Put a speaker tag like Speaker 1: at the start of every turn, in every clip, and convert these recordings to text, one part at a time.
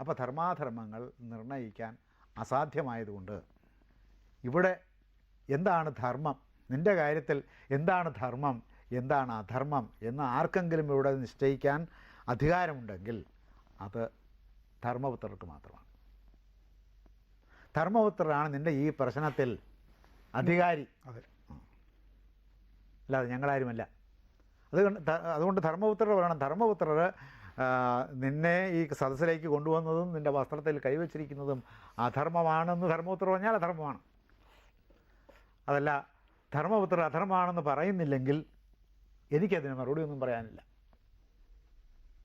Speaker 1: അപ്പോൾ ധർമാധർമ്മങ്ങൾ നിർണയിക്കാൻ അസാധ്യമായതുകൊണ്ട് ഇവിടെ എന്താണ് ധർമ്മം? നിന്റെ കാര്യത്തിൽ എന്താണ് ധർമ്മം? എന്താണ് അധർമ്മം? എന്ന് ആർക്കെങ്കിലും ഇവിടെ നിശ്ചയിക്കാൻ അധികാരമുണ്ടെങ്കിൽ അത് ധർമ്മപുത്രർക്ക് മാത്രമാണ്. ധർമ്മപുത്രരാണ് നിന്റെ ഈ പ്രശ്നത്തിൽ അധികാരി.
Speaker 2: അതെ.
Speaker 1: അല്ലാതെ ഞങ്ങളാരുമല്ല. അതുകൊണ്ട് അതുകൊണ്ട് ധർമ്മപുത്രർ പറയണം ധർമ്മപുത്രർ നിന്നെ ഈ സദസ്സിലേക്ക് കൊണ്ടുവന്നതും നിന്റെ വസ്ത്രത്തിൽ കൈവച്ചിരിക്കുന്നതും അധർമ്മമാണെന്ന് ധർമ്മപുത്രം പറഞ്ഞാൽ അധർമ്മമാണ്. അതല്ല ധർമ്മപുത്രർ അധർമ്മമാണെന്ന് പറയുന്നില്ലെങ്കിൽ എനിക്കതിന് മറുപടി ഒന്നും പറയാനില്ല.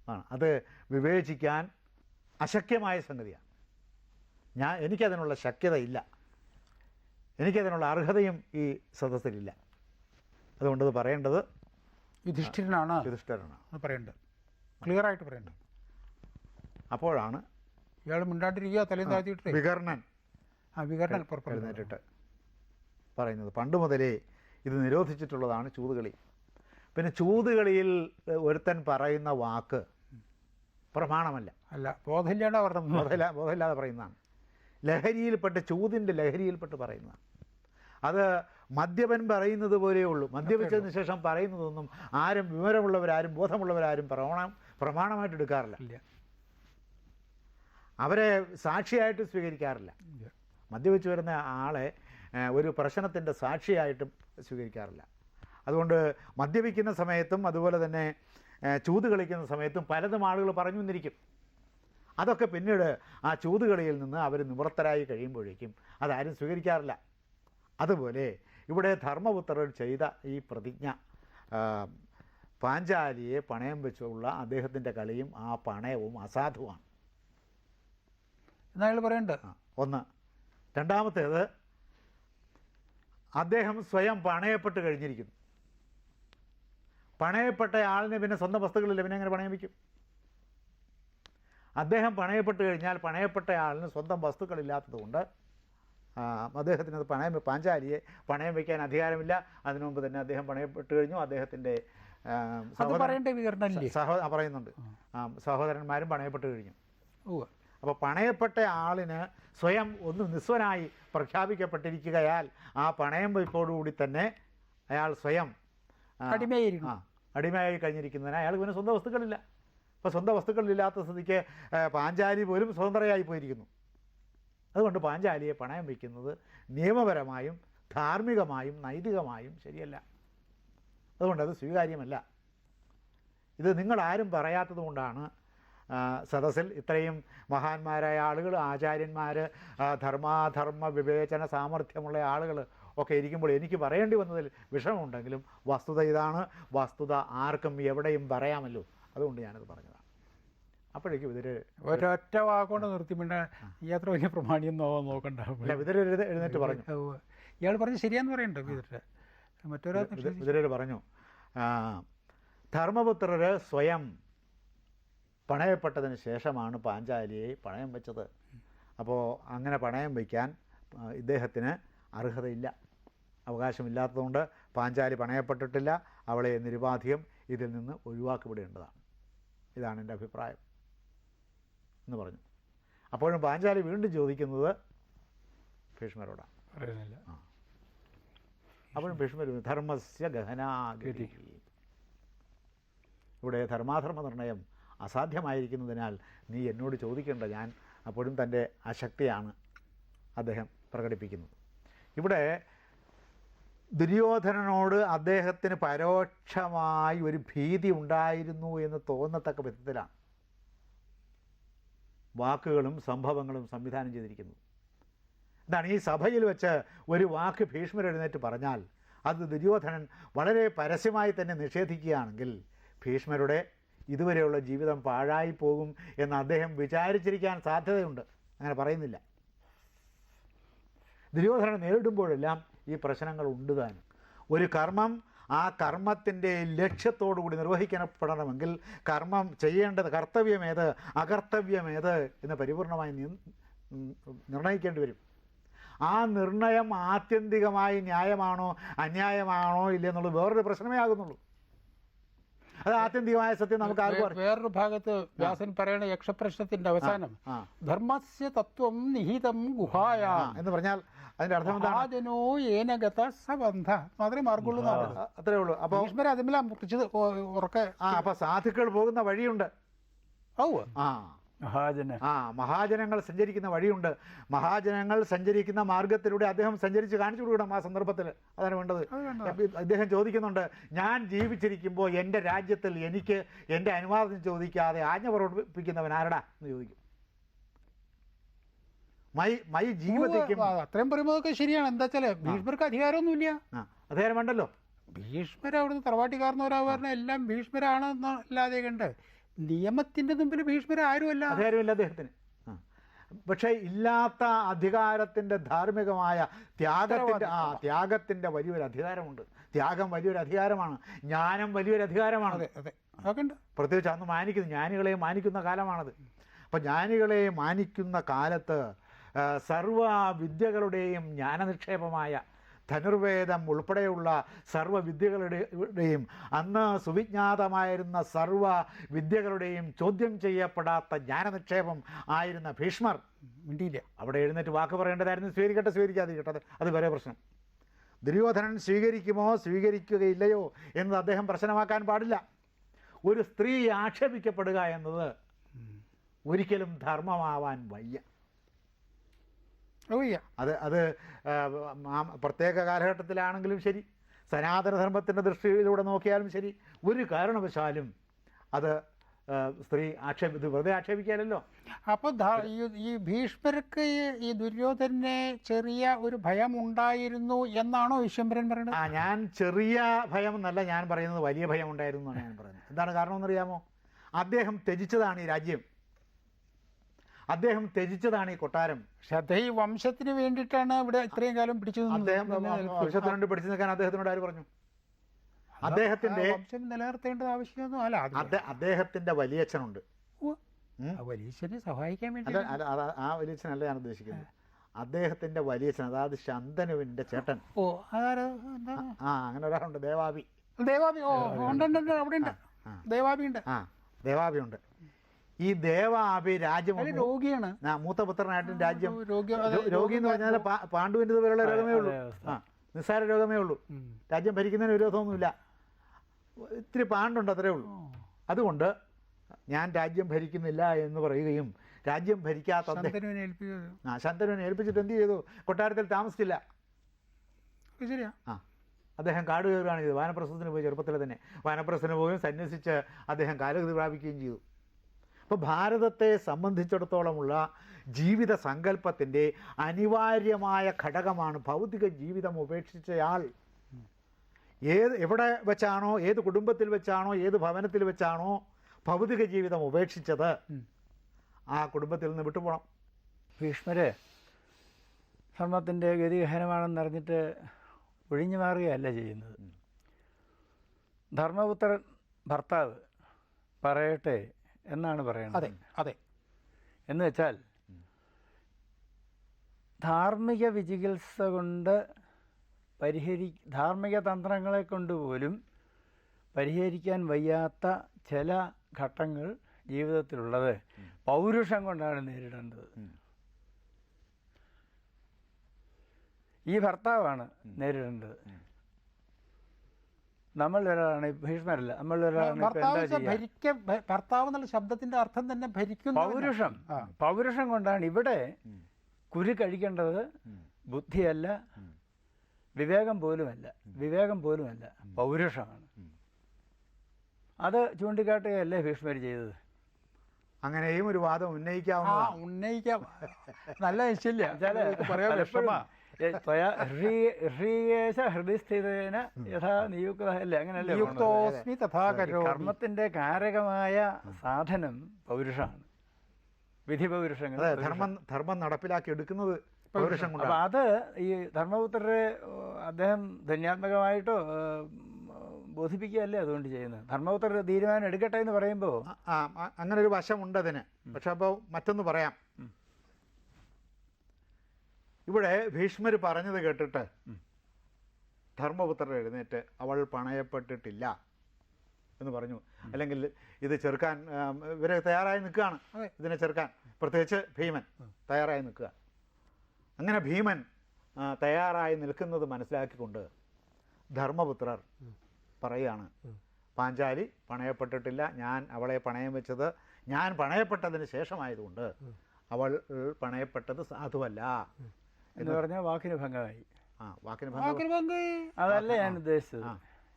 Speaker 1: ആണ് അത് വിവേചിക്കാൻ അശക്യമായ സംഗതിയാണ്. ഞാൻ എനിക്കതിനുള്ള ശക്യതയില്ല. എനിക്കതിനുള്ള അർഹതയും ഈ സദസ്സിലില്ല. അതുകൊണ്ടത് പറയേണ്ടത്
Speaker 2: യുധിഷ്ഠിരനാണ്.
Speaker 1: യുധിഷ്ഠിരനാണ്.
Speaker 2: പറയേണ്ടത്. ക്ലിയർ ആയിട്ട് പറയേണ്ടത്
Speaker 1: അപ്പോഴാണ്
Speaker 2: ഇയാൾ മിണ്ടാണ്ടിരിക്കുക തലയും താഴ്ത്തിയിട്ട്
Speaker 1: വികർണൻ
Speaker 2: ആ വികർണൻ
Speaker 1: പുറപ്പെടുന്നിട്ട് പറയുന്നത്. പണ്ട് മുതലേ ഇത് നിരോധിച്ചിട്ടുള്ളതാണ് ചൂതുകളി. പിന്നെ ചൂതുകളിയിൽ ഒരുത്തൻ പറയുന്ന വാക്ക് പ്രമാണമല്ല.
Speaker 2: അല്ല ബോധമില്ലാണ്ട് പറഞ്ഞത്
Speaker 1: ബോധമില്ല ബോധമില്ലാതെ പറയുന്നതാണ്. ലഹരിയിൽപ്പെട്ട് ചൂതിന്റെ ലഹരിയിൽപ്പെട്ട് പറയുന്നതാണ്. അത് മദ്യപൻ പറയുന്നത് പോലെയേ ഉള്ളൂ. മദ്യപിച്ചതിന് ശേഷം പറയുന്നതൊന്നും ആരും വിവരമുള്ളവരാരും ബോധമുള്ളവരാരും പ്രമാണം പ്രമാണമായിട്ട് എടുക്കാറില്ല. അവരെ സാക്ഷിയായിട്ട് സ്വീകരിക്കാറില്ല. മദ്യപിച്ച് വരുന്ന ആളെ ഒരു പ്രശ്നത്തിന്റെ സാക്ഷിയായിട്ടും സ്വീകരിക്കാറില്ല. അതുകൊണ്ട് മദ്യപിക്കുന്ന സമയത്തും അതുപോലെ തന്നെ ചൂത് കളിക്കുന്ന സമയത്തും പലതും ആളുകൾ പറഞ്ഞു വന്നിരിക്കും. അതൊക്കെ പിന്നീട് ആ ചൂതുകളിയിൽ നിന്ന് അവർ നിവൃത്തരായി കഴിയുമ്പോഴേക്കും അതാരും സ്വീകരിക്കാറില്ല. അതുപോലെ ഇവിടെ ധർമ്മപുത്രർ ചെയ്ത ഈ പ്രതിജ്ഞ പാഞ്ചാലിയെ പണയം വെച്ചുള്ള അദ്ദേഹത്തിന്റെ കളിയും ആ പണയവും അസാധുവാണ്.
Speaker 2: എന്നയാൾ പറയണ്ട?
Speaker 1: ഒന്ന്. രണ്ടാമത്തേത് അദ്ദേഹം സ്വയം പണയപ്പെട്ട് കഴിഞ്ഞിരിക്കുന്നു. പണയപ്പെട്ട ആളിന് പിന്നെ സ്വന്തം വസ്തുക്കളില്ല പിന്നെ എങ്ങനെ പണയം വയ്ക്കും? അദ്ദേഹം പണയപ്പെട്ട് കഴിഞ്ഞാൽ പണയപ്പെട്ട ആളിന് സ്വന്തം വസ്തുക്കളില്ലാത്തതുകൊണ്ട് അദ്ദേഹത്തിന് അത് പണയം പാഞ്ചാലിയെ പണയം വയ്ക്കാൻ അധികാരമില്ല. അതിനു മുമ്പ് തന്നെ അദ്ദേഹം പണയപ്പെട്ട് കഴിഞ്ഞു. അദ്ദേഹത്തിന്റെ പറയുന്നുണ്ട്. ആ, സഹോദരന്മാരും പണയപ്പെട്ട് കഴിഞ്ഞു. അപ്പോൾ പണയപ്പെട്ട ആളിന് സ്വയം ഒന്ന് നിസ്വനായി പ്രഖ്യാപിക്കപ്പെട്ടിരിക്കുകയാൽ ആ പണയം വയ്പ്പോടുകൂടി തന്നെ അയാൾ സ്വയം അടിമയായിരിക്കും.
Speaker 2: അടിമയായിരുന്നു.
Speaker 1: അടിമയായി കഴിഞ്ഞിരിക്കുന്നതിന് അയാൾ പിന്നെ സ്വന്തം വസ്തുക്കളില്ല. അപ്പോൾ സ്വന്തം വസ്തുക്കളില്ലാത്ത സ്ഥിതിക്ക് പാഞ്ചാലി പോലും സ്വതന്ത്രയായി പോയിരിക്കുന്നു. അതുകൊണ്ട് പാഞ്ചാലിയെ പണയം വയ്ക്കുന്നത് നിയമപരമായും ധാർമ്മികമായും നൈതികമായും ശരിയല്ല. അതുകൊണ്ട് അത് സ്വീകാര്യമല്ല. ഇത് നിങ്ങളാരും പറയാത്തത് കൊണ്ടാണ് സദസ്സിൽ ഇത്രയും മഹാന്മാരായ ആളുകൾ ആചാര്യന്മാർ ധർമാധർമ്മ വിവേചന സാമർഥ്യമുള്ള ആളുകൾ ഒക്കെ ഇരിക്കുമ്പോൾ എനിക്ക് പറയേണ്ടി വന്നതിൽ വിഷമമുണ്ടെങ്കിലും വസ്തുത ഇതാണ്. വസ്തുത ആർക്കും എവിടെയും പറയാമല്ലോ. അതുകൊണ്ട് ഞാനത് പറഞ്ഞതാണ്. അപ്പോഴേക്കും ഇവർ
Speaker 2: ഒരൊറ്റ വാക്കുകൊണ്ട് നിർത്തി. പിന്നെ ഈ അത്ര വലിയ പ്രമാണിയൊന്നും നോക്കണ്ട.
Speaker 1: ഇവർ എഴുന്നേറ്റ് പറഞ്ഞു.
Speaker 2: ഇയാൾ പറഞ്ഞ് ശരിയാന്ന് പറയണ്ടോ വിതിട്ട് മറ്റൊരാ
Speaker 1: വിതുരർ പറഞ്ഞു. ധർമ്മപുത്രര് ധർമ്മപുത്രർ സ്വയം പണയപ്പെട്ടതിന് ശേഷമാണ് പാഞ്ചാലിയെ പണയം വെച്ചത്. അപ്പോൾ അങ്ങനെ പണയം വയ്ക്കാൻ ആ, ഇദ്ദേഹത്തിന് അർഹതയില്ല. അവകാശമില്ലാത്തതുകൊണ്ട് പാഞ്ചാലി പണയപ്പെട്ടിട്ടില്ല. അവളെ നിരുപാധികം ഇതിൽ നിന്ന് ഒഴിവാക്കപ്പെടേണ്ടതാണ് ഇതാണ് എന്റെ അഭിപ്രായം എന്ന് പറഞ്ഞു. അപ്പോഴും പാഞ്ചാലി വീണ്ടും ചോദിക്കുന്നത് ഭീഷ്മരോടാണ്.
Speaker 2: പറയുന്നില്ല.
Speaker 1: അപ്പോഴും ഭീഷ്മർ ധർമ്മസ്യ ഗഹനാഗതി ഇവിടെ ധർമാധർമ്മ നിർണയം അസാധ്യമായിരിക്കുന്നതിനാൽ നീ എന്നോട് ചോദിക്കേണ്ട ഞാൻ അപ്പോഴും തന്റെ അശക്തിയാണ് അദ്ദേഹം പ്രകടിപ്പിക്കുന്നത്. ഇവിടെ ദുര്യോധനനോട് അദ്ദേഹത്തിന് പരോക്ഷമായി ഒരു ഭീതി ഉണ്ടായിരുന്നു എന്ന് തോന്നത്തക്ക വിധത്തിലാണ് വാക്കുകളും സംഭവങ്ങളും സംവിധാനം ചെയ്തിരിക്കുന്നത്. എന്താണ് ഈ സഭയിൽ വെച്ച് ഒരു വാക്ക് ഭീഷ്മർ എഴുന്നേറ്റ് പറഞ്ഞാൽ അത് ദുര്യോധനൻ വളരെ പരസ്യമായി തന്നെ നിഷേധിക്കുകയാണെങ്കിൽ ഭീഷ്മരുടെ ഇതുവരെയുള്ള ജീവിതം പാഴായി പോകും എന്ന് അദ്ദേഹം വിചാരിച്ചിരിക്കാൻ സാധ്യതയുണ്ട്. അങ്ങനെ പറയുന്നില്ല. ദുര്യോധനൻ നേരിടുമ്പോഴെല്ലാം ഈ പ്രശ്നങ്ങൾ ഉണ്ട് താനും. ഒരു കർമ്മം ആ കർമ്മത്തിന്റെ ലക്ഷ്യത്തോടുകൂടി നിർവഹിക്കപ്പെടണമെങ്കിൽ കർമ്മം ചെയ്യേണ്ടത് കർത്തവ്യമേത് അകർത്തവ്യമേത് എന്ന് പരിപൂർണമായി നിർണയിക്കേണ്ടി വരും. ആ നിർണയം ആത്യന്തികമായി ന്യായമാണോ അന്യായമാണോ ഇല്ലെന്നുള്ളത് വേറൊരു പ്രശ്നമേ ആകുന്നുള്ളൂ. അത് ആത്യന്തികമായ സത്യം നമുക്ക് ആർക്കും
Speaker 2: വേറൊരു ഭാഗത്ത് വ്യാസൻ പറയുന്ന യക്ഷപ്രശ്നത്തിന്റെ അവസാനം ധർമ്മസ്യ തത്വം നിഹിതം ഗുഹായ
Speaker 1: എന്ന് പറഞ്ഞാൽ അതിന്റെ അർത്ഥം എന്താണ്?
Speaker 2: ഏനഗത സബന്ധ മാത്രമേ മാർഗുള്ളൂ
Speaker 1: അത്രേ ഉള്ളൂ. അപ്പൊ
Speaker 2: ഭീഷ്മരെ അതിമെല്ലാം ഉറക്കെ
Speaker 1: ആ അപ്പൊ സാധുക്കൾ പോകുന്ന വഴിയുണ്ട്.
Speaker 2: ഔ.
Speaker 1: ആ.
Speaker 3: മഹാജന.
Speaker 1: ആ മഹാജനങ്ങൾ സഞ്ചരിക്കുന്ന വഴിയുണ്ട്. മഹാജനങ്ങൾ സഞ്ചരിക്കുന്ന മാർഗത്തിലൂടെ അദ്ദേഹം സഞ്ചരിച്ച് കാണിച്ചു കൊടുക്കണം ആ സന്ദർഭത്തിൽ അതാണ് വേണ്ടത്. അദ്ദേഹം ചോദിക്കുന്നുണ്ട് ഞാൻ ജീവിച്ചിരിക്കുമ്പോൾ എന്റെ രാജ്യത്തിൽ എനിക്ക് എന്റെ അനുവാദം ചോദിക്കാതെ ആജ്ഞ പ്രവർത്തിപ്പിക്കുന്നവൻ ആരടാ? എന്ന് ചോദിക്കും. മൈ മൈ
Speaker 2: ജീവിതത്തിലേക്കും അത്രയും പറയുമ്പോഴൊക്കെ ശരിയാണ്. എന്താ വെച്ചാൽ ഭീഷ്മർക്ക് അധികാരമൊന്നുമില്ല.
Speaker 1: വേണ്ടല്ലോ
Speaker 2: ഭീഷ്മർ അവിടുന്ന് തറവാട്ടിക്കാരനവരാ എല്ലാം ഭീഷ്മരാണെന്നല്ലാതെ കണ്ട് നിയമത്തിന്റെ മുമ്പിൽ ഭീഷ്മർ ആരുമല്ല
Speaker 1: അധികാരമില്ല അദ്ദേഹത്തിന്. പക്ഷേ ഇല്ലാത്ത അധികാരത്തിന്റെ ധാർമ്മികമായ ത്യാഗത്തിന്റെ ആ ത്യാഗത്തിന്റെ വലിയൊരു അധികാരമുണ്ട്. ത്യാഗം വലിയൊരു അധികാരമാണ്. ജ്ഞാനം വലിയൊരു അധികാരമാണ്.
Speaker 2: അതെ അതെ. അതൊക്കെ ഉണ്ട്
Speaker 1: പ്രത്യേകിച്ച് അന്ന് മാനിക്കുന്നു. ജ്ഞാനികളെ മാനിക്കുന്ന കാലമാണത്. അപ്പം ജ്ഞാനികളെ മാനിക്കുന്ന കാലത്ത് സർവ വിദ്യകളുടെയും വിദ്യകളുടെയും ജ്ഞാനനിക്ഷേപമായ ധനുർവേദം ഉൾപ്പെടെയുള്ള സർവ വിദ്യകളുടെയും അന്ന് സുവിജ്ഞാതമായിരുന്ന സർവ വിദ്യകളുടെയും ചോദ്യം ചെയ്യപ്പെടാത്ത ജ്ഞാനനിക്ഷേപം ആയിരുന്ന ഭീഷ്മർ.
Speaker 2: മിണ്ടിയില്ല.
Speaker 1: അവിടെ എഴുന്നേറ്റ് വാക്ക് പറയേണ്ടതായിരുന്നു. സ്വീകരിക്കട്ടെ സ്വീകരിക്കാതിരിക്കട്ടെ അത് അത് വരെ പ്രശ്നം. ദുര്യോധനൻ സ്വീകരിക്കുമോ സ്വീകരിക്കുകയില്ലയോ എന്നത് അദ്ദേഹം പ്രശ്നമാക്കാൻ പാടില്ല. ഒരു സ്ത്രീ ആക്ഷേപിക്കപ്പെടുക എന്നത് ഒരിക്കലും ധർമ്മമാവാൻ വയ്യ. അത് അത് പ്രത്യേക കാലഘട്ടത്തിലാണെങ്കിലും ശരി. സനാതനധർമ്മത്തിന്റെ ദൃഷ്ടിയിലൂടെ നോക്കിയാലും ശരി. ഒരു കാരണവശാലും അത് സ്ത്രീ ആക്ഷേപ ഇത് വെറുതെ ആക്ഷേപിക്കാനല്ലോ.
Speaker 2: അപ്പോൾ ഈ ഭീഷ്മർക്ക് ഈ- ഈ ദുര്യോധനെ ചെറിയ ഒരു ഭയം ഉണ്ടായിരുന്നു എന്നാണോ വിശ്വംഭരൻ പറയുന്നത്?
Speaker 1: ആ ഞാൻ ചെറിയ ഭയം എന്നല്ല ഞാൻ പറയുന്നത് വലിയ ഭയം ഉണ്ടായിരുന്നു എന്നാണ് ഞാൻ പറയുന്നത്. എന്താണ് കാരണം എന്നറിയാമോ അദ്ദേഹം ത്യജിച്ചതാണ് ഈ രാജ്യം. അദ്ദേഹം ത്യജിച്ചതാണ് ഈ കൊട്ടാരം.
Speaker 2: ശ്രദ്ധ ഈ വംശത്തിന് വേണ്ടിയിട്ടാണ് ഇവിടെ ഇത്രയും കാലം പിടിച്ചു നിന്നത്.
Speaker 1: അദ്ദേഹം പിടിച്ചു നിൽക്കാൻ അദ്ദേഹത്തിനോട് ആര് പറഞ്ഞു? അദ്ദേഹത്തിന്റെ
Speaker 2: വംശം നിലനിർത്തേണ്ടത് ആവശ്യമൊന്നും അല്ല
Speaker 1: അദ്ദേഹത്തിന്റെ വലിയച്ഛനുണ്ട്.
Speaker 2: വലിയച്ഛനെ സഹായിക്കാൻ വേണ്ടി
Speaker 1: ആ വലിയച്ഛനല്ല ഞാൻ ഉദ്ദേശിക്കുന്നത്. അദ്ദേഹത്തിന്റെ വലിയച്ഛൻ അതായത് ശന്തനുവിന്റെ ചേട്ടൻ.
Speaker 2: ഓ
Speaker 1: ആ അങ്ങനെ ഒരാളുണ്ട് ദേവാബി.
Speaker 2: ദേവാബി ഓ ഉണ്ട്. അവിടെ ഉണ്ട്. ദേവാബി ഉണ്ട്
Speaker 1: ആ. ദേവാബി ഉണ്ട് ഈ ദേവാഭി രാജ്യം
Speaker 2: രോഗിയാണ്.
Speaker 1: ആ, മൂത്ത പുത്രനായിട്ടും രാജ്യം.
Speaker 2: രോഗി
Speaker 1: എന്ന് പറഞ്ഞാൽ പാണ്ഡുവിന്റെ പോലുള്ള രോഗമേ ഉള്ളൂ. ആ നിസ്സാര രോഗമേ ഉള്ളൂ. രാജ്യം ഭരിക്കുന്നതിന് വിരോധമൊന്നുമില്ല ഇത്തിരി പാണ്ടുണ്ട് അത്രേ ഉള്ളൂ. അതുകൊണ്ട് ഞാൻ രാജ്യം ഭരിക്കുന്നില്ല എന്ന് പറയുകയും രാജ്യം ഭരിക്കാത്ത ആ ശന്തനുവിനെ ഏൽപ്പിച്ചിട്ട് എന്ത് ചെയ്തു? കൊട്ടാരത്തിൽ താമസിച്ചില്ല.
Speaker 2: ശരിയാ.
Speaker 1: ആ അദ്ദേഹം കാട് കയറുകയാണ് ചെയ്തത് വാനപ്രസ്ഥത്തിന് പോയി ചെറുപ്പത്തിൽ തന്നെ. വാനപ്രസ്ഥന് പോയി സന്യസിച്ച് അദ്ദേഹം കാലഗതി പ്രാപിക്കുകയും ചെയ്തു. അപ്പോൾ ഭാരതത്തെ സംബന്ധിച്ചിടത്തോളമുള്ള ജീവിത സങ്കല്പത്തിന്റെ അനിവാര്യമായ ഘടകമാണ് ഭൗതിക ജീവിതം ഉപേക്ഷിച്ചയാൾ. ഏത് എവിടെ വെച്ചാണോ ഏത് കുടുംബത്തിൽ വെച്ചാണോ ഏത് ഭവനത്തിൽ വെച്ചാണോ ഭൗതിക ജീവിതം ഉപേക്ഷിച്ചത്? ആ കുടുംബത്തിൽ നിന്ന് വിട്ടുപോകണം
Speaker 3: ഭീഷ്മര് ധർമ്മത്തിന്റെ ഗതിഗഹനമാണെന്നറിഞ്ഞിട്ട് ഒഴിഞ്ഞു മാറുകയല്ല ചെയ്യുന്നത്. ധർമ്മപുത്രൻ ഭർത്താവ് പറയട്ടെ എന്നാണ് പറയുന്നത്
Speaker 2: അതെ അതെ.
Speaker 3: എന്ന് വെച്ചാൽ ധാർമ്മിക വിചികിത്സ കൊണ്ട് പരിഹരി ധാർമ്മിക തന്ത്രങ്ങളെ കൊണ്ട് പോലും പരിഹരിക്കാൻ വയ്യാത്ത ചില ഘട്ടങ്ങൾ ജീവിതത്തിലുള്ളത് പൗരുഷം കൊണ്ടാണ് നേരിടേണ്ടത്. ഈ ഭർത്താവാണ് നേരിടേണ്ടത്. നമ്മൾ ഒരാളാണ് ഈ ഭീഷ്മരല്ല നമ്മൾ ഒരാളാണ് ഇപ്പൊ
Speaker 2: ഭർത്താവ് ഭരിക്ക എന്നുള്ള ശബ്ദത്തിന്റെ അർത്ഥം തന്നെ ഭരിക്കുന്നു
Speaker 3: പൗരുഷം. പൗരുഷം കൊണ്ടാണ് ഇവിടെ കുരു കഴിക്കേണ്ടത് ബുദ്ധിയല്ല വിവേകം പോലുമല്ല വിവേകം പോലുമല്ല പൗരുഷമാണ്. അത് ചൂണ്ടിക്കാട്ടുകയല്ലേ ഭീഷ്മർ ചെയ്തത്?
Speaker 1: അങ്ങനെയും ഒരു വാദം
Speaker 2: ആ ഉന്നയിക്കാം. നല്ല നിശ്ചയില്ല പറയാൻ വിഷമാ
Speaker 3: ഏ, ത്വയാ ഹൃ- ഹൃഗേശ ഹൃദയസ്ഥിതേന യഥാ നിയുക്ത അല്ലേ?
Speaker 2: അങ്ങനെയല്ലേ തഥാ
Speaker 3: കർമ്മത്തിന്റെ കാരകമായ സാധനം പൗരുഷമാണ് വിധി പൗരുഷങ്ങൾ
Speaker 1: ധർമ്മം ധർമ്മം നടപ്പിലാക്കി എടുക്കുന്നത് പൗരുഷം.
Speaker 3: അപ്പൊ അത് ഈ ധർമ്മപുത്രരെ അദ്ദേഹം ധന്യാത്മകമായിട്ടോ ബോധിപ്പിക്കുകയല്ലേ അതുകൊണ്ട് ചെയ്യുന്നത്? ധർമ്മപുത്രർ തീരുമാനം എടുക്കട്ടെ എന്ന് പറയുമ്പോൾ
Speaker 1: അങ്ങനെ ഒരു വശമുണ്ട് അതിന് പക്ഷെ അപ്പോൾ മറ്റൊന്ന് പറയാം. ഇവിടെ ഭീഷ്മർ പറഞ്ഞത് കേട്ടിട്ട് ധർമ്മപുത്രർ എഴുന്നേറ്റ് അവൾ പണയപ്പെട്ടിട്ടില്ല എന്ന് പറഞ്ഞു. അല്ലെങ്കിൽ ഇത് ചെറുക്കാൻ ഇവരെ തയ്യാറായി നിൽക്കുകയാണ്. ഇതിനെ ചെറുക്കാൻ. പ്രത്യേകിച്ച് ഭീമൻ തയ്യാറായി നിൽക്കുക. അങ്ങനെ ഭീമൻ തയ്യാറായി നിൽക്കുന്നത് മനസ്സിലാക്കിക്കൊണ്ട് ധർമ്മപുത്രർ പറയുകയാണ് പാഞ്ചാലി പണയപ്പെട്ടിട്ടില്ല. ഞാൻ അവളെ പണയം വെച്ചത് ഞാൻ പണയപ്പെട്ടതിന് ശേഷമായതുകൊണ്ട് അവൾ പണയപ്പെട്ടത് സാധുവല്ല.
Speaker 3: എന്ന് പറഞ്ഞാൽ വാക്കിന് ഭംഗമായി.
Speaker 1: ആ വാക്കിന്
Speaker 2: വാക്കിന്
Speaker 3: അതല്ല ഞാൻ ഉദ്ദേശിച്ചത്.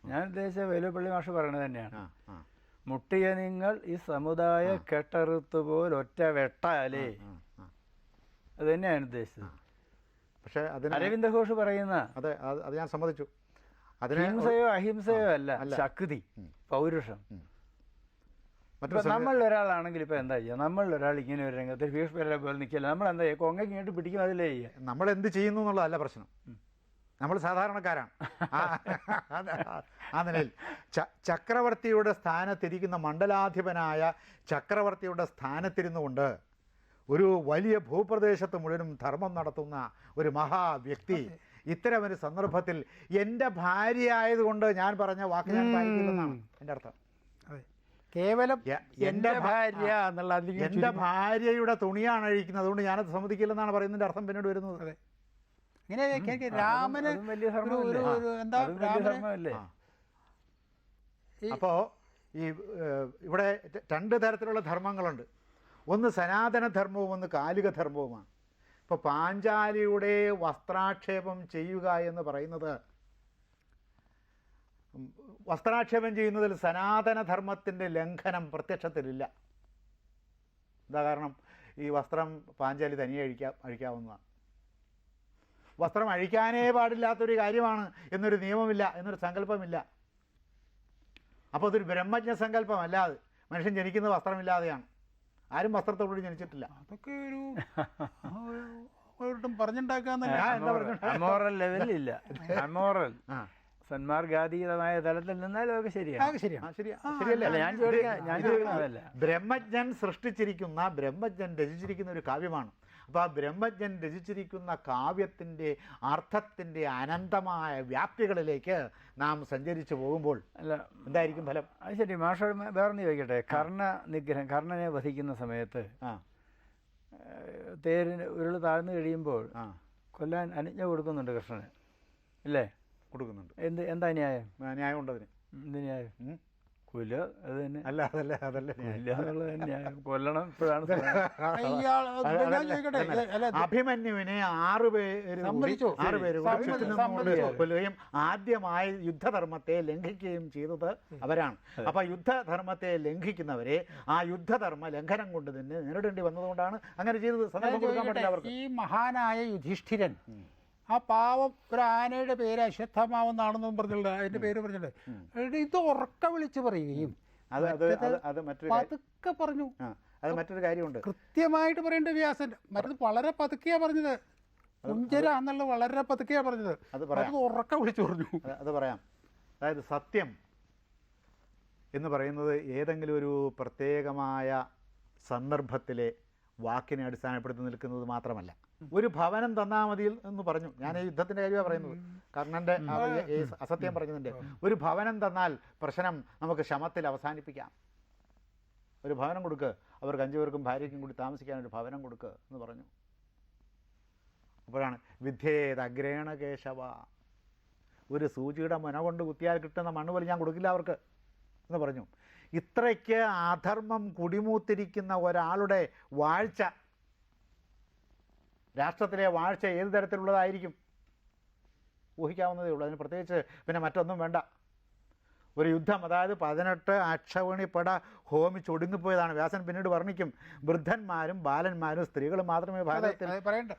Speaker 3: ഞാൻ ഉദ്ദേശിച്ച വേലുപ്പള്ളി മാഷ് പറയണത് തന്നെയാണ്. മുട്ടിയ നിങ്ങൾ ഈ സമുദായ കെട്ടറുത്ത് പോൽ ഒറ്റ വെട്ടാലേ. അത് തന്നെയാണ് ഉദ്ദേശിച്ചത്.
Speaker 1: പക്ഷെ അതിന്
Speaker 3: അരവിന്ദ ഘോഷ് പറയുന്ന
Speaker 1: അതെ അത് ഞാൻ സമ്മതിച്ചു. അതിന്
Speaker 3: ഹിംസയോ അഹിംസയോ അല്ല. ശക്തി. പൗരുഷം. ഇപ്പൊ നമ്മളിൽ ഒരാളാണെങ്കിൽ ഇപ്പൊ എന്താ ചെയ്യുക? നമ്മളിൽ ഒരാൾ ഇങ്ങനെ ഒരു രംഗത്ത് ഭീഷ്മരെ പോലെ നിൽക്കില്ല നമ്മൾ എന്താ ചെയ്യുക? കൊങ്ങ ഇങ്ങോട്ട് പിടിക്കും അതിലേ ചെയ്യുക?
Speaker 1: നമ്മൾ എന്ത് ചെയ്യുന്നു എന്നുള്ളതല്ല പ്രശ്നം. നമ്മൾ സാധാരണക്കാരാണ്. ആ നിലയിൽ. ചക്രവർത്തിയുടെ സ്ഥാനത്തിരിക്കുന്ന മണ്ഡലാധിപനായ ചക്രവർത്തിയുടെ സ്ഥാനത്തിരുന്നു കൊണ്ട് ഒരു വലിയ ഭൂപ്രദേശത്ത് മുഴുവനും ധർമ്മം നടത്തുന്ന ഒരു മഹാവ്യക്തി ഇത്തരം ഒരു സന്ദർഭത്തിൽ എന്റെ ഭാര്യ ആയതുകൊണ്ട് ഞാൻ പറഞ്ഞ വാക്ക് ഞാൻ പാലിക്കില്ലെന്നാണ് എന്റെ അർത്ഥം.
Speaker 2: കേവലം
Speaker 1: എന്റെ എന്റെ
Speaker 2: ഭാര്യ എന്നുള്ള
Speaker 1: എന്റെ ഭാര്യയുടെ തുണിയാണ് അഴിക്കുന്നത്. അതുകൊണ്ട് ഞാനത് സമ്മതിക്കില്ലെന്നാണ് പറയുന്നതിന്റെ അർത്ഥം പിന്നീട് വരുന്നത്.
Speaker 2: അതെ. ഇങ്ങനെ രാമന് എന്താ
Speaker 1: അപ്പോൾ ഈ ഇവിടെ രണ്ട് തരത്തിലുള്ള ധർമ്മങ്ങളുണ്ട്. ഒന്ന് സനാതനധർമ്മവും ഒന്ന് കാലിക ധർമ്മവുമാണ് ഇപ്പോൾ പാഞ്ചാലിയുടെ വസ്ത്രാക്ഷേപം ചെയ്യുക എന്ന് പറയുന്നത് വസ്ത്രാക്ഷേപം ചെയ്യുന്നതിൽ സനാതനധർമ്മത്തിന്റെ ലംഘനം പ്രത്യക്ഷത്തിലില്ല. എന്താ കാരണം? ഈ വസ്ത്രം പാഞ്ചാലി തനിയെ അഴിക്കാ അഴിക്കാവുന്നതാണ്. വസ്ത്രം അഴിക്കാനേ പാടില്ലാത്തൊരു കാര്യമാണ് എന്നൊരു നിയമമില്ല എന്നൊരു സങ്കല്പമില്ല. അപ്പോൾ അതൊരു ബ്രഹ്മജ്ഞ സങ്കല്പം അല്ലാതെ മനുഷ്യൻ ജനിക്കുന്നത് വസ്ത്രമില്ലാതെയാണ്. ആരും വസ്ത്രത്തോടുകൂടി ജനിച്ചിട്ടില്ല.
Speaker 2: അതൊക്കെ ഒരു ഒരിടം പറഞ്ഞുണ്ടാക്കാന്നല്ല.
Speaker 1: ഞാൻ എന്താ പറഞ്ഞു
Speaker 3: അമോറൽ ലെവലില്ല അമോറൽ.
Speaker 1: ആ.
Speaker 3: സന്മാർഗാതീതമായ തലത്തിൽ നിന്നാൽ അതൊക്കെ ശരിയാണ്. അല്ല, ഞാൻ ഞാൻ
Speaker 1: ബ്രഹ്മജ്ഞൻ സൃഷ്ടിച്ചിരിക്കുന്ന ബ്രഹ്മജ്ഞൻ രചിച്ചിരിക്കുന്ന ഒരു കാവ്യമാണ്. അപ്പോൾ ആ ബ്രഹ്മജ്ഞൻ രചിച്ചിരിക്കുന്ന കാവ്യത്തിന്റെ അർത്ഥത്തിന്റെ അനന്തമായ വ്യാപ്തികളിലേക്ക് നാം സഞ്ചരിച്ചു പോകുമ്പോൾ
Speaker 3: അല്ല
Speaker 1: എന്തായിരിക്കും ഫലം?
Speaker 3: അത് ശരി മാഷ വേറൊന്ന് ചോദിക്കട്ടെ. കർണ നിഗ്രഹം കർണനെ വധിക്കുന്ന സമയത്ത്
Speaker 1: ആ.
Speaker 3: തേരിന് ഉരുൾ താഴ്ന്നു കഴിയുമ്പോൾ
Speaker 1: ആ.
Speaker 3: കൊല്ലാൻ അനുജ്ഞ കൊടുക്കുന്നുണ്ട് കൃഷ്ണന്. ഇല്ലേ?
Speaker 1: കൊടുക്കുന്നുണ്ട്.
Speaker 3: എന്ത് എന്താ ന്യായം?
Speaker 1: ന്യായം ഉണ്ട് അതിന്
Speaker 3: എന്ത് ന്യായം? കൊല്ല അത് തന്നെ.
Speaker 1: അല്ല അതല്ല അതല്ല ന്യായം.
Speaker 3: കൊല്ലണം ഇപ്പോഴാണ്
Speaker 1: അഭിമന്യുവിനെ ആറ് പേര്. ആറ് പേര്. കൊല്ലുകയും ആദ്യമായി യുദ്ധധർമ്മത്തെ ലംഘിക്കുകയും ചെയ്തത് അവരാണ്. അപ്പൊ യുദ്ധധർമ്മത്തെ ലംഘിക്കുന്നവരെ ആ യുദ്ധധർമ്മ ലംഘനം കൊണ്ട് തന്നെ നേരിടേണ്ടി വന്നതുകൊണ്ടാണ് അങ്ങനെ ചെയ്തത്. സന്ദർഭം കൊടുക്കാൻ പറ്റില്ല അവർക്ക്.
Speaker 2: ഈ മഹാനായ യുധിഷ്ഠിരൻ ആ പാവം ഒരു ആനയുടെ പേര് അശ്വത്ഥമാവെന്നാണെന്നും പറഞ്ഞിട്ടുണ്ട്. അതിന്റെ പേര് പറഞ്ഞിട്ടുണ്ട്. ഇത് ഉറക്ക വിളിച്ച് പറയുകയും
Speaker 1: അത് അത് മറ്റൊരു
Speaker 2: പതുക്കെ പറഞ്ഞു.
Speaker 1: അത് മറ്റൊരു കാര്യമുണ്ട്.
Speaker 2: കൃത്യമായിട്ട് പറയേണ്ട വ്യാസൻ. മറ്റത് വളരെ പതുക്കെയാ പറഞ്ഞത്. കുഞ്ചര എന്നുള്ളത് വളരെ പതുക്കെയാ പറഞ്ഞത്.
Speaker 1: അത് പറയാം.
Speaker 2: ഉറക്ക വിളിച്ചു പറഞ്ഞു.
Speaker 1: അത് പറയാം. അതായത് സത്യം എന്ന് പറയുന്നത് ഏതെങ്കിലും ഒരു പ്രത്യേകമായ സന്ദർഭത്തിലെ വാക്കിനെ അടിസ്ഥാനപ്പെടുത്തി നിൽക്കുന്നത് മാത്രമല്ല. ഒരു ഭവനം തന്നാ മതി എന്ന് പറഞ്ഞു. ഞാൻ ഈ യുദ്ധത്തിന്റെ കാര്യമാണ് പറയുന്നത്. കർണന്റെ അസത്യം പറഞ്ഞതിന്റെ. ഒരു ഭവനം തന്നാൽ പ്രശ്നം നമുക്ക് ശമത്തിൽ അവസാനിപ്പിക്കാം. ഒരു ഭവനം കൊടുക്ക്. അവർക്ക് അഞ്ചു പേർക്കും ഭാര്യയ്ക്കും കൂടി താമസിക്കാൻ ഒരു ഭവനം കൊടുക്ക് എന്ന് പറഞ്ഞു. അപ്പോഴാണ് വിദ്യേത് അഗ്രേണ കേശവ. ഒരു സൂചിയുടെ മുന കൊണ്ട് കുത്തിയാൽ കിട്ടുന്ന മണ്ണ് പോലും ഞാൻ കൊടുക്കില്ല അവർക്ക് എന്ന് പറഞ്ഞു. ഇത്രയ്ക്ക് അധർമ്മം കുടിമൂത്തിരിക്കുന്ന ഒരാളുടെ വാഴ്ച രാഷ്ട്രത്തിലെ വാഴ്ച ഏത് തരത്തിലുള്ളതായിരിക്കും? ഊഹിക്കാവുന്നതേ ഉള്ളൂ. അതിന് പ്രത്യേകിച്ച് പിന്നെ മറ്റൊന്നും വേണ്ട. ഒരു യുദ്ധം അതായത് പതിനെട്ട് അക്ഷവണിപ്പട ഹോമിച്ചൊടുങ്ങിപ്പോയതാണ് വ്യാസൻ പിന്നീട് വർണിക്കും വൃദ്ധന്മാരും ബാലന്മാരും സ്ത്രീകളും മാത്രമേ ഭാരതത്തിൽ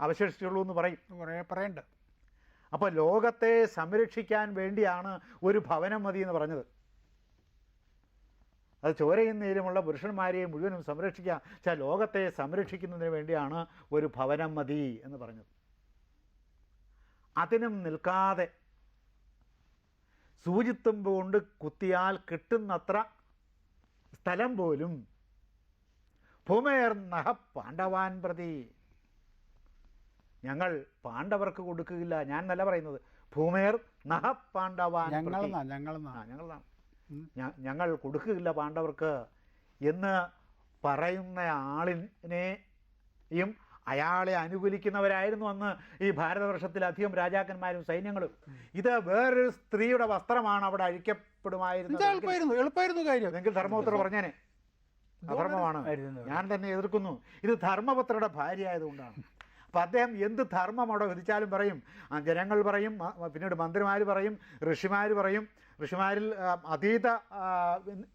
Speaker 1: അവശേഷിച്ചുള്ളൂ എന്ന് പറയും.
Speaker 2: പറയ- പറയണ്ട.
Speaker 1: അപ്പോൾ ലോകത്തെ സംരക്ഷിക്കാൻ വേണ്ടിയാണ് ഒരു ഭവനം മതി എന്ന് പറഞ്ഞത്. അത് ചോരയും നീരുമുള്ള പുരുഷന്മാരെയും മുഴുവനും സംരക്ഷിക്കാം. പക്ഷേ ലോകത്തെ സംരക്ഷിക്കുന്നതിന് വേണ്ടിയാണ് ഒരു ഭവനം മതി എന്ന് പറഞ്ഞത്. അതിനും നിൽക്കാതെ സൂചിത്തുമ്പ് കൊണ്ട് കുത്തിയാൽ കിട്ടുന്നത്ര സ്ഥലം പോലും ഭൂമേർ നഹ പാണ്ഡവാൻ പ്രതി. ഞങ്ങൾ പാണ്ഡവർക്ക് കൊടുക്കുകയില്ല. ഞാൻ നല്ല പറയുന്നത്. ഭൂമേർ നഹ പാണ്ഡവാൻ പ്രതി.
Speaker 2: ഞങ്ങളെന്നാ.
Speaker 1: ഞങ്ങൾ കൊടുക്കുകയില്ല പാണ്ഡവർക്ക് എന്ന് പറയുന്ന ആളിനെയും അയാളെ അനുകൂലിക്കുന്നവരായിരുന്നു അന്ന് ഈ ഭാരതവർഷത്തിലധികം രാജാക്കന്മാരും സൈന്യങ്ങളും. ഇത് വേറൊരു സ്ത്രീയുടെ വസ്ത്രമാണ് അവിടെ
Speaker 2: അഴിക്കപ്പെടുമായിരുന്നു കാര്യം.
Speaker 1: എങ്കിൽ ധർമ്മപുത്ര പറഞ്ഞേനെ. അധർമ്മമാണ്. ഞാൻ തന്നെ എതിർക്കുന്നു. ഇത് ധർമ്മപുത്രയുടെ ഭാര്യ ആയതുകൊണ്ടാണ് അപ്പം അദ്ദേഹം എന്ത് ധർമ്മം അവിടെ വിധിച്ചാലും പറയും? ജനങ്ങൾ പറയും പിന്നീട് മന്ത്രിമാർ പറയും ഋഷിമാർ പറയും ഋഷിമാരിൽ അതീത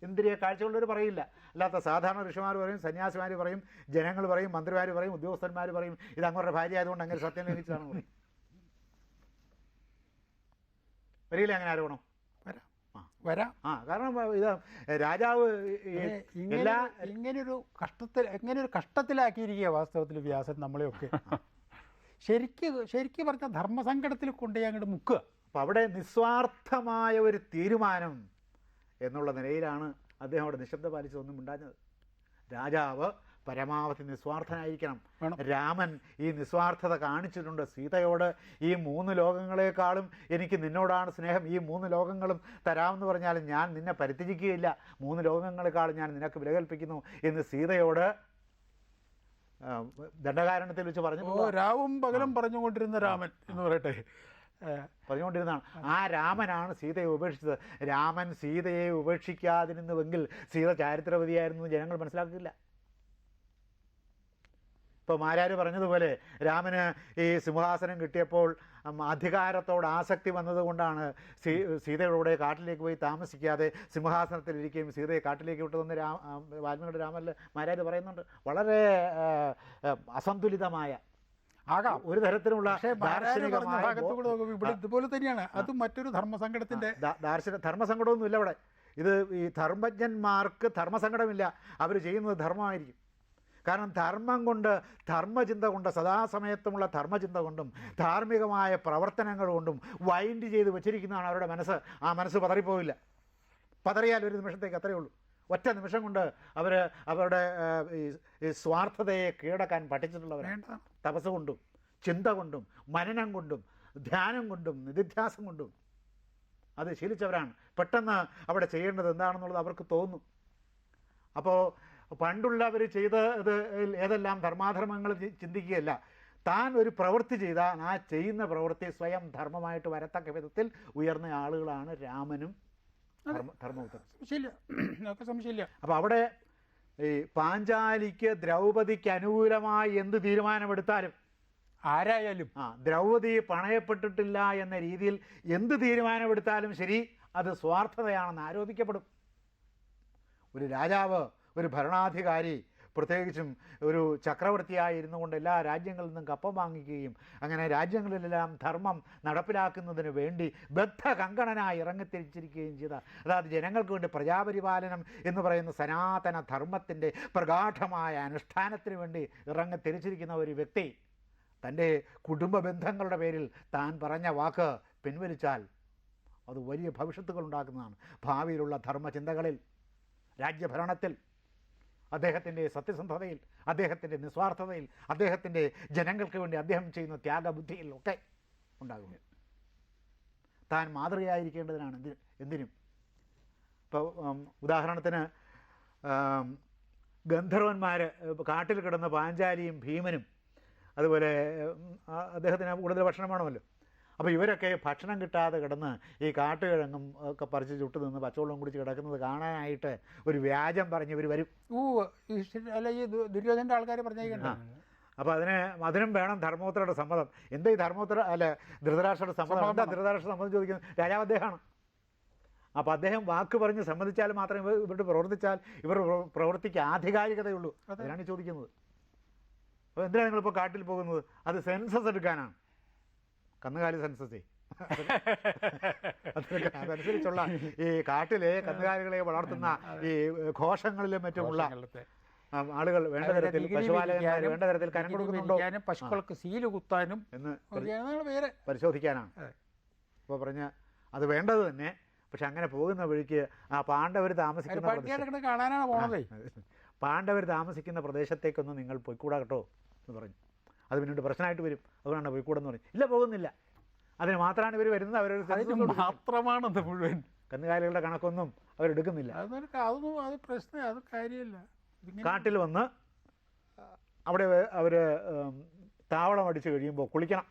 Speaker 1: ഇന്ദ്രിയ കാഴ്ചകളുള്ളവർ പറയില്ല. അല്ലാത്ത സാധാരണ ഋഷിമാർ പറയും സന്യാസിമാർ പറയും ജനങ്ങൾ പറയും മന്ത്രിമാർ പറയും ഉദ്യോഗസ്ഥന്മാർ പറയും ഇത് അങ്ങോട്ട് ഭാര്യ ആയതുകൊണ്ട് അങ്ങനെ സത്യം ലംഘിച്ചതാണ് പറയും. വരിയില്ല അങ്ങനെ ആരോപണം?
Speaker 2: വരാം.
Speaker 1: ആ.
Speaker 2: വരാം.
Speaker 1: ആ കാരണം ഇത് രാജാവ് എല്ലാ
Speaker 2: ഇങ്ങനൊരു കഷ്ടത്തിൽ ഇങ്ങനൊരു കഷ്ടത്തിലാക്കിയിരിക്കുക വാസ്തവത്തിൽ വ്യാസൻ നമ്മളെയൊക്കെ. ശരിക്ക് ശരിക്ക് പറഞ്ഞ ധർമ്മസങ്കടത്തിൽ കൊണ്ടുപോയി അങ്ങോട്ട് മുക്കുക.
Speaker 1: അപ്പം അവിടെ നിസ്വാർത്ഥമായ ഒരു തീരുമാനം എന്നുള്ള നിലയിലാണ് അദ്ദേഹം അവിടെ നിശബ്ദ പാലിച്ചതൊന്നും ഉണ്ടാഞ്ഞത് രാജാവ് പരമാവധി നിസ്വാർത്ഥനായിരിക്കണം. രാമൻ ഈ നിസ്വാർത്ഥത കാണിച്ചിട്ടുണ്ട്. സീതയോട് ഈ മൂന്ന് ലോകങ്ങളെക്കാളും എനിക്ക് നിന്നോടാണ് സ്നേഹം. ഈ മൂന്ന് ലോകങ്ങളും തരാമെന്ന് പറഞ്ഞാൽ ഞാൻ നിന്നെ പരിത്യജിക്കുകയില്ല. മൂന്ന് ലോകങ്ങളെക്കാളും ഞാൻ നിനക്ക് വില കൽപ്പിക്കുന്നു എന്ന് സീതയോട് ദണ്ഡകാരണത്തിൽ വെച്ച് പറഞ്ഞു
Speaker 2: രാവും പകലും പറഞ്ഞുകൊണ്ടിരുന്ന രാമൻ എന്ന് പറയട്ടെ.
Speaker 1: പറഞ്ഞുകൊണ്ടിരുന്നതാണ്. ആ. രാമനാണ് സീതയെ ഉപേക്ഷിച്ചത്. രാമൻ സീതയെ ഉപേക്ഷിക്കാതിരുന്നുവെങ്കിൽ സീത ചാരിത്രവതിയായിരുന്നു ജനങ്ങൾ മനസ്സിലാക്കില്ല ഇപ്പോൾ മാരാര് പറഞ്ഞതുപോലെ രാമന് ഈ സിംഹാസനം കിട്ടിയപ്പോൾ അധികാരത്തോട് ആസക്തി വന്നതുകൊണ്ടാണ് സീ സീതയുടെ കാട്ടിലേക്ക് പോയി താമസിക്കാതെ സിംഹാസനത്തിലിരിക്കുകയും സീതയെ കാട്ടിലേക്ക് വിട്ടതെന്ന് രാ വാൽമീകിയുടെ രാമനിൽ മാരാര് പറയുന്നുണ്ട്. വളരെ അസന്തുലിതമായ
Speaker 2: ആകാം.
Speaker 1: ഒരു തരത്തിലുള്ള
Speaker 2: ഇവിടെ ഇതുപോലെ തന്നെയാണ്. അത് മറ്റൊരു ധർമ്മസങ്കടത്തിന്റെ
Speaker 1: ദാർശനിക ദാർശന ധർമ്മസങ്കടമൊന്നും ഇല്ല അവിടെ. ഇത് ഈ ധർമ്മജ്ഞന്മാർക്ക് ധർമ്മസങ്കടമില്ല. അവർ ചെയ്യുന്നത് ധർമ്മമായിരിക്കും. കാരണം ധർമ്മം കൊണ്ട് ധർമ്മചിന്ത കൊണ്ട് സദാസമയത്തുമുള്ള ധർമ്മചിന്ത കൊണ്ടും ധാർമ്മികമായ പ്രവർത്തനങ്ങൾ കൊണ്ടും വൈൻഡ് ചെയ്ത് വെച്ചിരിക്കുന്നതാണ് അവരുടെ മനസ്സ്. ആ മനസ്സ് പതറിപ്പോവില്ല. പതറിയാൽ ഒരു നിമിഷത്തേക്ക് അത്രയേ ഉള്ളൂ. ഒറ്റ നിമിഷം കൊണ്ട് അവർ അവരുടെ ഈ സ്വാർത്ഥതയെ കീഴടക്കാൻ പഠിച്ചിട്ടുള്ളവരാണ്. തപസ് കൊണ്ടും ചിന്ത കൊണ്ടും മനനം കൊണ്ടും ധ്യാനം കൊണ്ടും നിധിധ്യാസം കൊണ്ടും അത് ശീലിച്ചവരാണ്. പെട്ടെന്ന് അവിടെ ചെയ്യേണ്ടത് എന്താണെന്നുള്ളത് അവർക്ക് തോന്നും. അപ്പോൾ പണ്ടുള്ളവർ ചെയ്ത ഇത് ഏതെല്ലാം ധർമാധർമ്മങ്ങൾ ചിന്തിക്കുകയല്ല. താൻ ഒരു പ്രവൃത്തി ചെയ്താൽ ആ ചെയ്യുന്ന പ്രവൃത്തി സ്വയം ധർമ്മമായിട്ട് വരത്തക്ക വിധത്തിൽ ഉയർന്ന ആളുകളാണ് രാമനും
Speaker 2: സംശയമില്ല സംശയമില്ല.
Speaker 1: അപ്പോൾ അവിടെ ഈ പാഞ്ചാലിക്ക് ദ്രൗപദിക്ക് അനുകൂലമായി എന്ത് തീരുമാനമെടുത്താലും?
Speaker 2: ആരായാലും.
Speaker 1: ആ ദ്രൗപദി പണയപ്പെട്ടിട്ടില്ല എന്ന രീതിയിൽ എന്ത് തീരുമാനമെടുത്താലും ശരി അത് സ്വാർത്ഥതയാണെന്ന് ആരോപിക്കപ്പെടും. ഒരു രാജാവ് ഒരു ഭരണാധികാരി പ്രത്യേകിച്ചും ഒരു ചക്രവർത്തിയായിരുന്നു കൊണ്ട് എല്ലാ രാജ്യങ്ങളിൽ നിന്നും കപ്പം വാങ്ങിക്കുകയും അങ്ങനെ രാജ്യങ്ങളിലെല്ലാം ധർമ്മം നടപ്പിലാക്കുന്നതിന് വേണ്ടി ബദ്ധ കങ്കണനായി ഇറങ്ങിത്തിരിച്ചിരിക്കുകയും ചെയ്ത അതായത് ജനങ്ങൾക്ക് വേണ്ടി പ്രജാപരിപാലനം എന്ന് പറയുന്ന സനാതന ധർമ്മത്തിന്റെ പ്രഗാഠമായ അനുഷ്ഠാനത്തിന് വേണ്ടി ഇറങ്ങിത്തിരിച്ചിരിക്കുന്ന ഒരു വ്യക്തി തന്റെ കുടുംബ ബന്ധങ്ങളുടെ പേരിൽ താൻ പറഞ്ഞ വാക്ക് പിൻവലിച്ചാൽ അത് വലിയ ഭവിഷ്യത്തുകൾ ഉണ്ടാക്കുന്നതാണ് ഭാവിയിലുള്ള ധർമ്മചിന്തകളിൽ രാജ്യഭരണത്തിൽ. അദ്ദേഹത്തിന്റെ സത്യസന്ധതയിൽ അദ്ദേഹത്തിന്റെ നിസ്വാർത്ഥതയിൽ അദ്ദേഹത്തിന്റെ ജനങ്ങൾക്ക് വേണ്ടി അദ്ദേഹം ചെയ്യുന്ന ത്യാഗബുദ്ധിയിൽ ഒക്കെ ഉണ്ടാകും താൻ മാതൃകയായിരിക്കേണ്ടതിനാണ് എന്തി എന്തിനും? ഇപ്പോൾ ഉദാഹരണത്തിന് ഗന്ധർവന്മാർ കാട്ടിൽ കിടന്ന പാഞ്ചാലിയും ഭീമനും അതുപോലെ അദ്ദേഹത്തിന് കൂടുതൽ ഭക്ഷണം വേണമല്ലോ അപ്പോൾ ഇവരൊക്കെ ഭക്ഷണം കിട്ടാതെ കിടന്ന് ഈ കാട്ടുകിഴങ്ങും ഒക്കെ പറിച്ച് ചുട്ട് നിന്ന് പച്ചവെള്ളം കുടിച്ച് കിടക്കുന്നത് കാണാനായിട്ട് ഒരു വ്യാജം പറഞ്ഞ് ഇവർ വരും.
Speaker 2: ഈ- അല്ല ഈ ദുര്യോധന്റെ ആൾക്കാർ പറഞ്ഞേക്കണ്ട?
Speaker 1: അപ്പോൾ അതിന് അതിനും വേണം ധർമ്മോത്തരയുടെ സമ്മതം. എന്താ ഈ ധർമ്മോത്തര അല്ല ധൃതരാഷ്ട്രയുടെ സമ്മതം? എന്താ. ധൃതരാഷ്ട്ര സമ്മതം ചോദിക്കുന്നത്? രാജാവ് അദ്ദേഹമാണ്. അപ്പോൾ അദ്ദേഹം വാക്ക് പറഞ്ഞ് സമ്മതിച്ചാൽ മാത്രമേ ഇവർ ഇവരുടെ പ്രവർത്തിച്ചാൽ ഇവർ പ്രവർത്തിക്ക് ആധികാരികതയുള്ളൂ.
Speaker 2: അതെ.
Speaker 1: അതിനാണ് ചോദിക്കുന്നത്. അപ്പോൾ എന്തിനാണ് നിങ്ങളിപ്പോൾ കാട്ടിൽ പോകുന്നത്? അത് സെൻസസ് എടുക്കാനാണ്. കന്നുകാലി സെൻസസേ അതനുസരിച്ചുള്ള ഈ കാട്ടിലെ കന്നുകാലികളെ വളർത്തുന്ന ഈ ഘോഷങ്ങളിലും മറ്റുമുള്ള. ആളുകൾ വേണ്ട തരത്തിൽ പശുപാലകന്മാർ വേണ്ട തരത്തിൽ കനം കൊടുക്കുന്നുണ്ടോ?
Speaker 2: പശുക്കൾക്ക് സീൽ കുത്താനും
Speaker 1: എന്ന് പരിശോധിക്കാനാണ്. അപ്പോൾ പറഞ്ഞ അത് വേണ്ടത് തന്നെ. പക്ഷെ അങ്ങനെ പോകുന്ന വഴിക്ക് ആ പാണ്ഡവർ താമസിക്കുന്ന പാണ്ഡവർ താമസിക്കുന്ന പ്രദേശത്തേക്കൊന്ന് നിങ്ങൾ പോയിക്കൂടാ കേട്ടോ എന്ന് പറഞ്ഞു. അത് പിന്നീട് പ്രശ്നമായിട്ട് വരും. അതുകൊണ്ടാണ് പോയിക്കൂടെന്ന് പറഞ്ഞു ഇല്ല പോകുന്നില്ല. അതിന് മാത്രമാണ് ഇവർ വരുന്നത്. അവരൊരു
Speaker 2: മാത്രമാണ് മുഴുവൻ.
Speaker 1: കന്നുകാലികളുടെ കണക്കൊന്നും അവരെടുക്കുന്നില്ല
Speaker 2: അതൊന്നും അത് പ്രശ്നം അത് കാര്യമില്ല.
Speaker 1: കാട്ടിൽ വന്ന് അവിടെ അവർ താവളം അടിച്ചു കഴിയുമ്പോൾ കുളിക്കണം.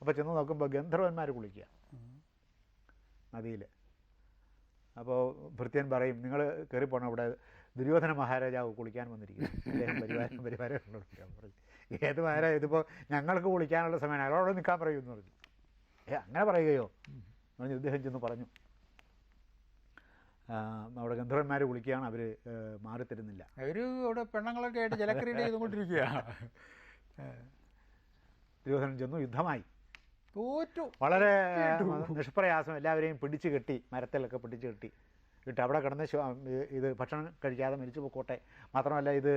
Speaker 1: അപ്പോൾ ചെന്ന് നോക്കുമ്പോൾ ഗന്ധർവന്മാർ കുളിക്കുക. നദിയിൽ അപ്പോൾ ഭൃത്യൻ പറയും നിങ്ങൾ കയറിപ്പോണം അവിടെ. ദുര്യോധന മഹാരാജാവ് കുളിക്കാൻ വന്നിരിക്കുന്നു. അദ്ദേഹം പരിവാരം പരിവാരം പറഞ്ഞു ഏത് മഹാരാജ ഇതിപ്പോൾ ഞങ്ങൾക്ക് വിളിക്കാനുള്ള സമയമാണ് അയാളോട് നിൽക്കാൻ പറയുമെന്ന് പറഞ്ഞു. ഏ അങ്ങനെ പറയുകയോ? പറഞ്ഞു ഇദ്ദേഹം ചെന്ന് പറഞ്ഞു. അവിടെ ഗന്ധർവന്മാർ കുളിക്കുകയാണ് അവർ മാറി തരുന്നില്ല.
Speaker 2: അവർ അവിടെ പെണ്ണുങ്ങളൊക്കെ ആയിട്ട് ജലക്രീഡ ചെയ്തുകൊണ്ടിരിക്കുകയാണ്
Speaker 1: ദുര്യോധനൻ ചെന്നു യുദ്ധമായി.
Speaker 2: തോറ്റു.
Speaker 1: വളരെ നിഷ്പ്രയാസം. എല്ലാവരെയും പിടിച്ചു കെട്ടി മരത്തിലൊക്കെ പിടിച്ചു കെട്ടി. ഇട്ട് അവിടെ കിടന്ന് ഇത് ഭക്ഷണം കഴിക്കാതെ മരിച്ചു പോയിക്കോട്ടെ മാത്രമല്ല ഇത്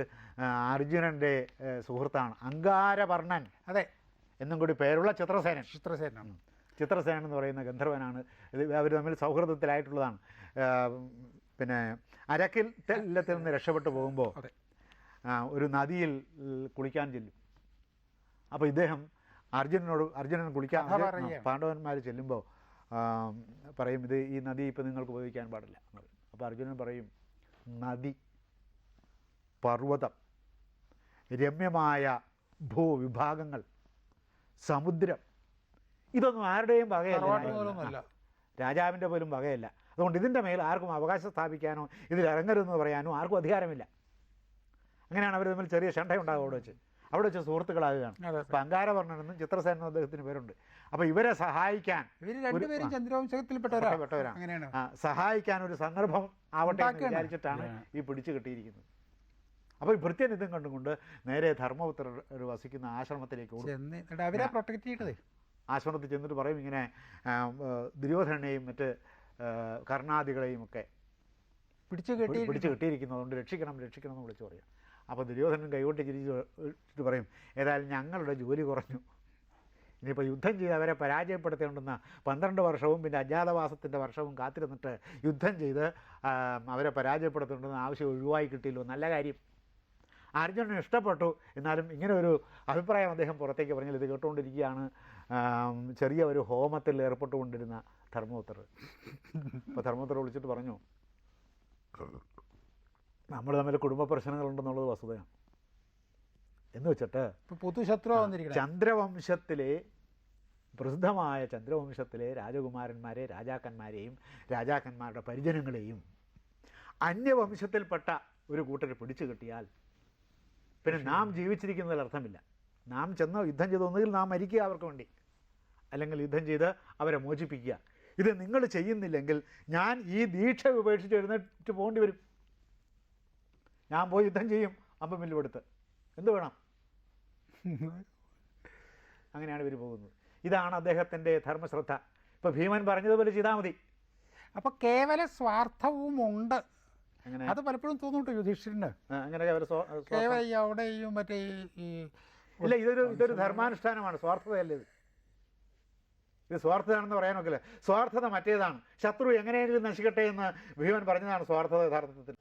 Speaker 1: അർജുനന്റെ സുഹൃത്താണ്. അങ്കാരവർണൻ.
Speaker 2: അതെ.
Speaker 1: എന്നും കൂടി പേരുള്ള ചിത്രസേനൻ.
Speaker 2: ചിത്രസേന
Speaker 1: ചിത്രസേനൻ എന്ന് പറയുന്ന ഗന്ധർവനാണ്. ഇത് അവർ തമ്മിൽ സൗഹൃദത്തിലായിട്ടുള്ളതാണ്. പിന്നെ അരക്കിൽ തെല്ലത്തിൽ നിന്ന് രക്ഷപ്പെട്ടു പോകുമ്പോൾ
Speaker 2: അതെ.
Speaker 1: ഒരു നദിയിൽ കുളിക്കാൻ ചെല്ലും. അപ്പോൾ ഇദ്ദേഹം അർജുനനോട് അർജുനൻ കുളിക്കാൻ പാണ്ഡവന്മാർ ചെല്ലുമ്പോൾ പറയും ഇത് ഈ നദി ഇപ്പം നിങ്ങൾക്ക് ഉപയോഗിക്കാൻ പാടില്ല. അപ്പോൾ അർജുനൻ പറയും നദി പർവതം രമ്യമായ ഭൂവിഭാഗങ്ങൾ സമുദ്രം ഇതൊന്നും ആരുടെയും വകയല്ല. രാജാവിന്റെ പോലും വകയല്ല. അതുകൊണ്ട് ഇതിന്റെ മേൽ ആർക്കും അവകാശം സ്ഥാപിക്കാനോ ഇതിൽ ഇറങ്ങരുതെന്ന് പറയാനോ ആർക്കും അധികാരമില്ല. അങ്ങനെയാണ് അവർ തമ്മിൽ ചെറിയ ഷണ്ടയുണ്ടാകും അവിടെ വെച്ച്. അവിടെ വെച്ച് സുഹൃത്തുക്കളാകുകയാണ്. അപ്പം അങ്കാര വർണനെന്നും ചിത്രസേന എന്നും അദ്ദേഹത്തിന് പേരുണ്ട്. അപ്പോൾ ഇവരെ സഹായിക്കാൻ
Speaker 2: ഇവർ രണ്ടുപേരും ചന്ദ്രവംശത്തിൽപ്പെട്ടവരാ
Speaker 1: പെട്ടവരാണ്.
Speaker 2: അങ്ങനെയാണ്.
Speaker 1: സഹായിക്കാൻ ഒരു സന്ദർഭം ആവട്ടെ എന്ന് വിചാരിച്ചിട്ടാണ് ഈ പിടിച്ചു കിട്ടിയിരിക്കുന്നത്. അപ്പോൾ ഈ ഭൃത്യൻ ഇതും കണ്ടുകൊണ്ട് നേരെ ധർമ്മപുത്രർ വസിക്കുന്ന ആശ്രമത്തിലേക്ക് ഓടും.
Speaker 2: എന്നിട്ട് അവരെ പ്രൊട്ടക്ട്
Speaker 1: ആശ്രമത്തിൽ ചെന്നിട്ട് പറയും ഇങ്ങനെ ദുര്യോധനനെയും മറ്റ് കർണാദികളെയും ഒക്കെ
Speaker 2: പിടിച്ചു കെട്ടി
Speaker 1: പിടിച്ചു കിട്ടിയിരിക്കുന്നതുകൊണ്ട് രക്ഷിക്കണം രക്ഷിക്കണം എന്ന് വിളിച്ചു പറയും. അപ്പോൾ ദുര്യോധനൻ കൈകൊട്ടി ചിരിച്ചിട്ട് പറയും ഏതായാലും ഞങ്ങളുടെ ജോലി കുറഞ്ഞു. ഇനിയിപ്പോൾ യുദ്ധം ചെയ്ത് അവരെ പരാജയപ്പെടുത്തേണ്ടുന്ന പന്ത്രണ്ട് വർഷവും പിന്നെ അജ്ഞാതവാസത്തിന്റെ വർഷവും കാത്തിരുന്നിട്ട് യുദ്ധം ചെയ്ത് അവരെ പരാജയപ്പെടുത്തേണ്ടുന്ന ആവശ്യം ഒഴിവായി കിട്ടിയല്ലോ. നല്ല കാര്യം. അർജുനന് ഇഷ്ടപ്പെട്ടു. എന്നാലും ഇങ്ങനെ ഒരു അഭിപ്രായം അദ്ദേഹം പുറത്തേക്ക് പറഞ്ഞാൽ ഇത് കേട്ടുകൊണ്ടിരിക്കുകയാണ്. ചെറിയ ഒരു ഹോമത്തിൽ ഏർപ്പെട്ടുകൊണ്ടിരുന്ന ധർമ്മപുത്രർ. അപ്പോൾ ധർമ്മപുത്രർ വിളിച്ചിട്ട് പറഞ്ഞു നമ്മൾ തമ്മിൽ കുടുംബ പ്രശ്നങ്ങളുണ്ടെന്നുള്ളത് വസ്തുതയാണ്. എന്ന് വെച്ചിട്ട്
Speaker 2: പൊതുശത്രു
Speaker 1: ചന്ദ്രവംശത്തിലെ പ്രസിദ്ധമായ ചന്ദ്രവംശത്തിലെ രാജകുമാരന്മാരെ രാജാക്കന്മാരെയും രാജാക്കന്മാരുടെ പരിജനങ്ങളെയും അന്യവംശത്തിൽപ്പെട്ട ഒരു കൂട്ടർ പിടിച്ചു കിട്ടിയാൽ പിന്നെ നാം ജീവിച്ചിരിക്കുന്നതിൽ അർത്ഥമില്ല. നാം ചെന്ന് യുദ്ധം ചെയ്ത് ഒന്നുകിൽ നാം മരിക്കുക അവർക്ക് വേണ്ടി അല്ലെങ്കിൽ യുദ്ധം ചെയ്ത് അവരെ മോചിപ്പിക്കുക. ഇത് നിങ്ങൾ ചെയ്യുന്നില്ലെങ്കിൽ ഞാൻ ഈ ദീക്ഷ ഉപേക്ഷിച്ച് എഴുന്നേറ്റ് പോകേണ്ടി വരും. ഞാൻ പോയി യുദ്ധം ചെയ്യും അമ്പ മില്ലുപെടുത്ത് എന്ത് വേണം? അങ്ങനെയാണ് ഇവർ പോകുന്നത്. ഇതാണ് അദ്ദേഹത്തിന്റെ ധർമ്മശ്രദ്ധ. ഇപ്പോൾ ഭീമൻ പറഞ്ഞതുപോലെ ചെയ്താൽ മതി.
Speaker 2: അപ്പം കേവല സ്വാർത്ഥവും ഉണ്ട്.
Speaker 1: അങ്ങനെ
Speaker 2: അത് പലപ്പോഴും തോന്നുന്നുണ്ട് യുധിഷ്ഠിരന്.
Speaker 1: അങ്ങനെ
Speaker 2: കേവല അവിടെയും മറ്റേ ഈ-
Speaker 1: ഇല്ല ഇതൊരു ഇതൊരു ധർമാനുഷ്ഠാനമാണ്. സ്വാർത്ഥതയല്ല ഇത്? ഇത് സ്വാർത്ഥതയാണെന്ന് പറയാൻ നോക്കില്ല സ്വാർത്ഥത മറ്റേതാണ്. ശത്രു എങ്ങനെയെങ്കിലും നശിക്കട്ടെ എന്ന് ഭീമൻ പറഞ്ഞതാണ് സ്വാർത്ഥത യഥാർത്ഥത്തിൽ.